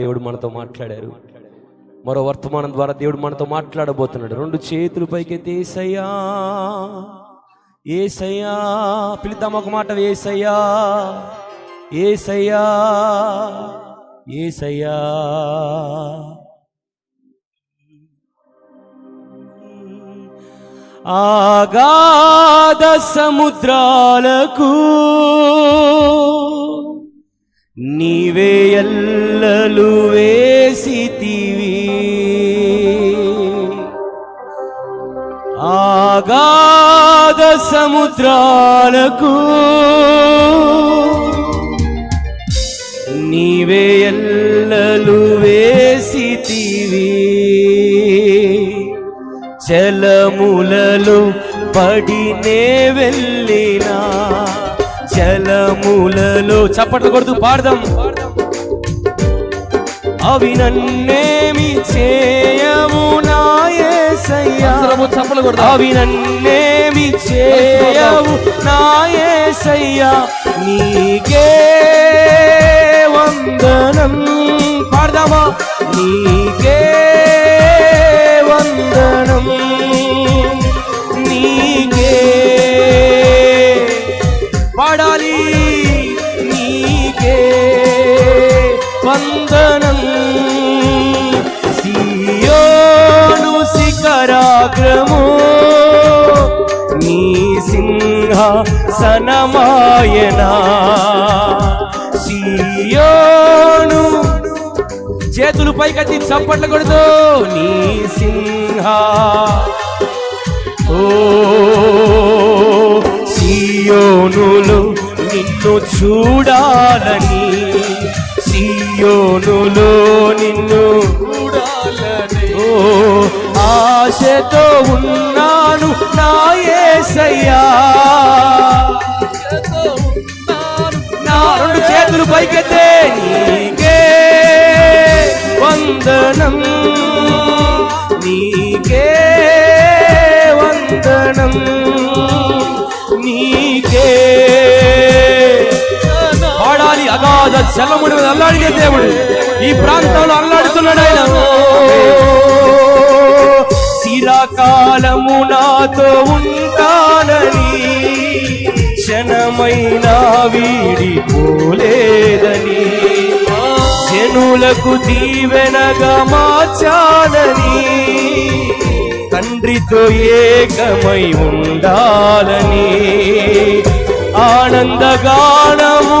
దేవుడు మనతో మాట్లాడారు. మరో వర్తమానం ద్వారా దేవుడు మనతో మాట్లాడబోతున్నాడు. రెండు చేతులు పైకెత్తి ఏసయ్యా ఏసయ్యా పిలుద్దాం ఒక మాట ఏసయ్యా ఏసయ్యా ఏసయ్యా. ఆగాధ సముద్రాలకు నీవే ఎల్లలు వేసితివి. ఆగాధ సముద్రాలకు నీవే ఎల్లలు వేసితివి. చలములలో పడినే వెళ్ళినా చలములలో చప్పట్లు కొడుతూ పాడదాం. అవి నన్నేమి చేయము నాయసయ్యా చప్పలు కొడదాం. అవి నన్నేమి చేయవు నాయసయ్యా నీకే వందనం. పాడదామా? నీకే వందనం. నీకే సనమాయనా. సియోను చేతులు పైకట్టి చప్పట్లు కొడుతూ నీ సింహ. ఓ సియోనులు నిన్ను చూడాలని. సియోనులో నిన్ను చూడాలని. ఓ ఆశతో ఉన్నాను నా వందనం. నీకే వందనం. నీకే పాడాలి అగాధ చల్లముడి మీద అల్లాడిగే దేవుడు. ఈ ప్రాంతంలో అల్లాడుతున్నాడు ఆయన. చిరకాలము నాతో ఉంటానని క్షణమైనా వీడి పోలేదని జనులకు దీవెనగా మార్చాలని తండ్రితో ఏకమై ఉండాలని ఆనందగానము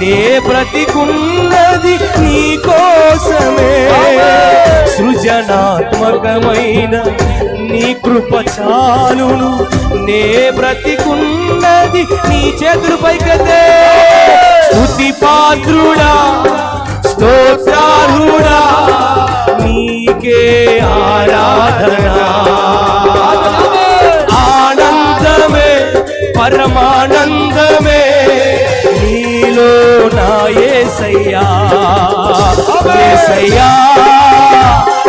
నే బ్రతికున్నది నీ కోసమే సృజనాత్మకమైన నీ కృప చాలును. నే బ్రతికున్నది నీ చేతులు పైకతే స్తుతి పాత్రుడా స్తోత్రార్హుడా నీ యేసయ్యా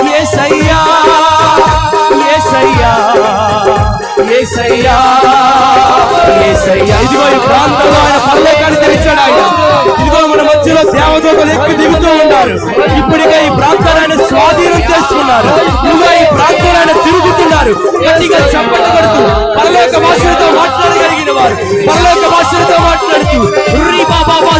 యేసయ్యా యేసయ్యా యేసయ్యా ఇదిగో ఈ ప్రాంతంలో ఉన్నారు ఇప్పటికే ఈ ప్రాంతాన్ని స్వాధీనం చేసుకున్నారు ఇదిగో ఈ ప్రాంతంలో ఆయన తిరుగుతున్నారు గట్టిగా చప్పట్లు కొడుతూ పరలోక భాషలతో మాట్లాడగలిగిన వారు పరలోక భాషలతో మాట్లాడుతూ రీ బాబా బాబా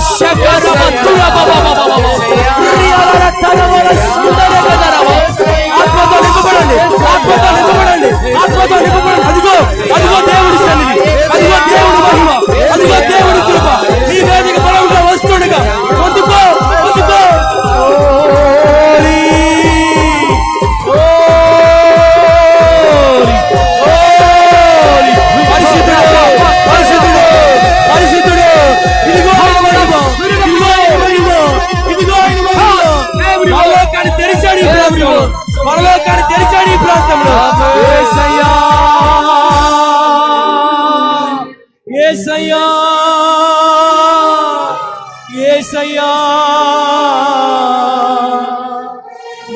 ఏసయ్యా.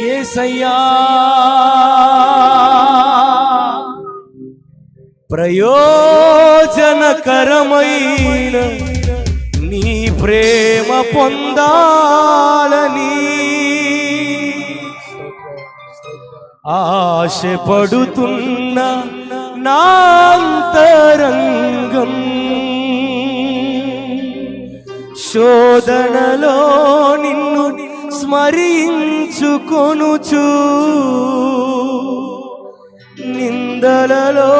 ఏసయ్యా. ప్రయోజనకరమైన నీ ప్రేమ పొందాలని ఆశపడుతున్న నాంతరంగం శోధనలో నిన్ను స్మరించుకొనుచు. నిందలలో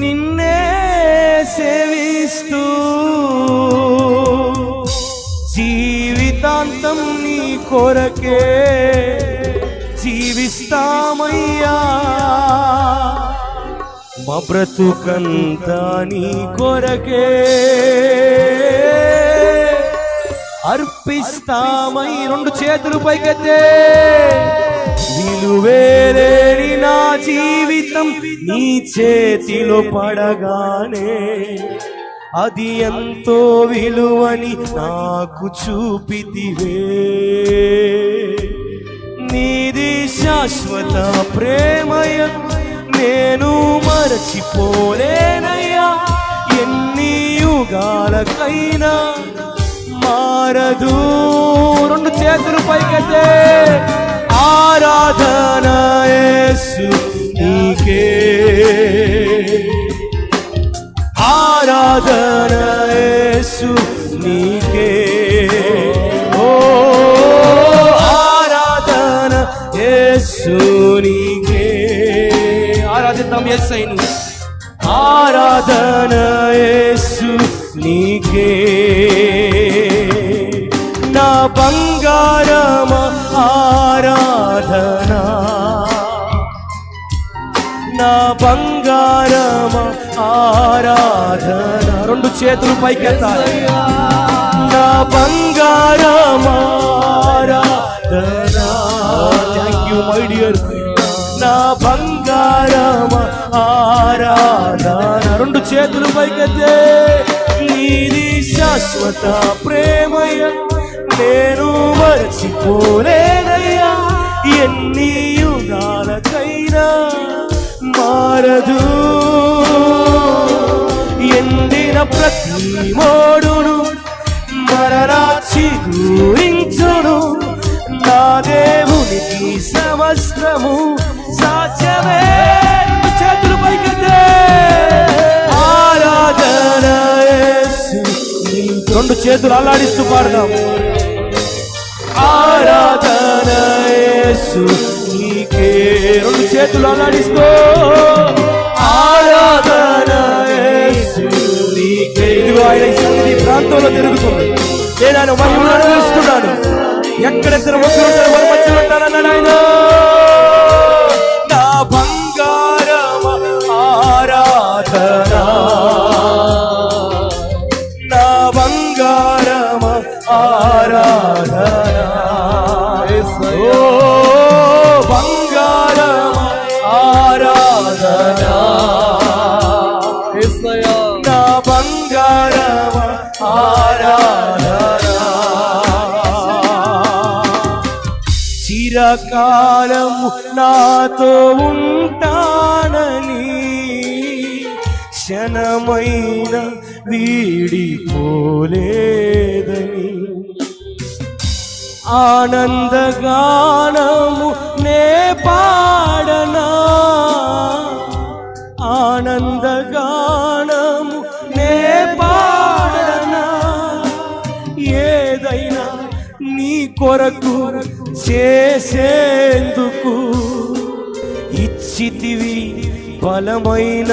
నిన్నే సేవిస్తూ. జీవితాంతం నీ కొరకే మా బ్రతుకంతా నీ కొరకే. అర్పిస్తామై రెండు చేతులు పైకెత్తే. విలువేలేని నా జీవితం నీ చేతిలో పడగానే. అది ఎంతో విలువని నాకు చూపితివే. నీది శాశ్వత ప్రేమయ నేను మరచిపోలేనయ్యా. ఎన్ని యుగాలకైనా మారదు. రెండు చేతులు పైకెత్తే ఆరాధన యేసు నీకే. ఆరాధన యేసు నీకే. ఆరాధన యేసు నీకే. నా బంగారమ ఆరాధన. నా బంగారమ ఆరాధన. రెండు చేతులు పైకెత్తాలి. నా బంగారమ ఆరాధన. థ్యాంక్ యూ మై డియర్ నా బంగారమ ఆరాధన. రెండు చేతులు పైకెత్తే నీది శాశ్వత ప్రేమయ నేను మరచిపోలేనయ్యా ఎన్ని యుగాలకైనా మారదు. ఎండిన ప్రతి మోడును మరరాచి గురించును నా దేవునికి సమస్తము సాధ్యమే. చేతులు పైకెత్తే. ఆరాధన రెండు చేతులు అల్లాడిస్తూ పాడదాం. ఆరాధన నీకే రెండు చేతులు అల్లాడిస్తూ. ఆరాధన నీకే ఇదిగో ఆయన ఈ సన్నిధి ప్రాంతంలో తిరుగుతుంది. నేను ఆయన మహిమను అనుభవిస్తున్నాను ఎక్కడెక్కడ ఒకరు ఉంటారు వారి మధ్యలో ఉంటారన్నాడు ఆయన. చిరకాలము నాతో ఉంటానని క్షణమైన వీడిపోలేదని. ఆనందగానము నే పాడనా? ఆనందగానము నే పాడనా? ఏదైనా నీ కొరకు చేసేందుకు ఇచ్చితివి బలమైన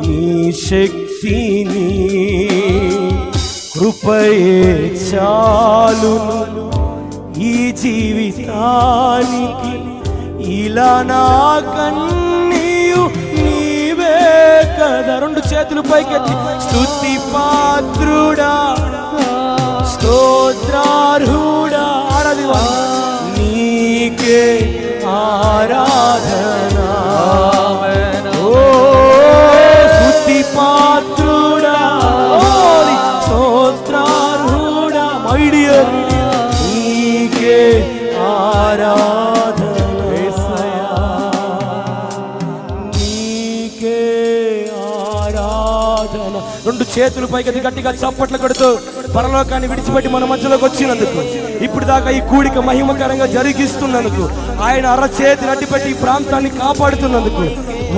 నీ శక్తిని. కృపయే చాలును ఈ జీవితానికి. ఇలా నా కన్నీయు నీవే కదా. రెండు చేతులు పైకెత్తి. స్థుతి పాత్రుడా స్తోత్రార్హుడా ఆరాధివా. నీకే ఆరాధన ఓ స్థుతి పాత్రుడా స్తోత్రార్హుడా మై డియర్ నీకే రెండు చేతులు పైకి గట్టిగా చప్పట్లు కొడుతూ పరలోకాన్ని విడిచిపెట్టి మన మధ్యలోకి వచ్చినందుకు. ఇప్పుడు దాకా ఈ కూడిక మహిమకరంగా జరిగిస్తున్నందుకు ఆయన అర చేతి నడ్డిపెట్టి ఈ ప్రాంతాన్ని కాపాడుతున్నందుకు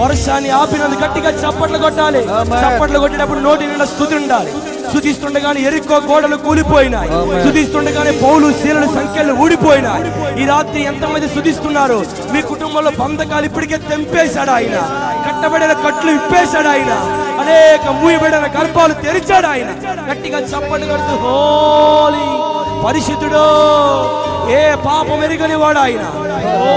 వర్షాన్ని ఆపినందుకు గట్టిగా చప్పట్లు కొట్టాలి. చప్పట్లు కొట్టినప్పుడు నోటి నిండా స్థుతి ఉండాలి. స్థుతిస్తుండగానే ఎరుకో గోడలు కూలిపోయినాయి. స్థుతిస్తుండగానే పౌలు శీలలు సంఖ్యలు ఊడిపోయినాయి. ఈ రాత్రి ఎంతమంది స్థుతిస్తున్నారు మీ కుటుంబంలో బంధకాలు ఇప్పటికే తెంపేశాడు ఆయన. కట్టబడిన కట్లు ఇప్పేశాడు ఆయన. అనేక మూయబడిన గర్భాలు తెరిచాడు ఆయన. గట్టిగా చప్పట్లు కడుతూ హోలీ పరిశుద్ధుడో. ఏ పాపం ఎరుగని వాడు ఆయన. ఓ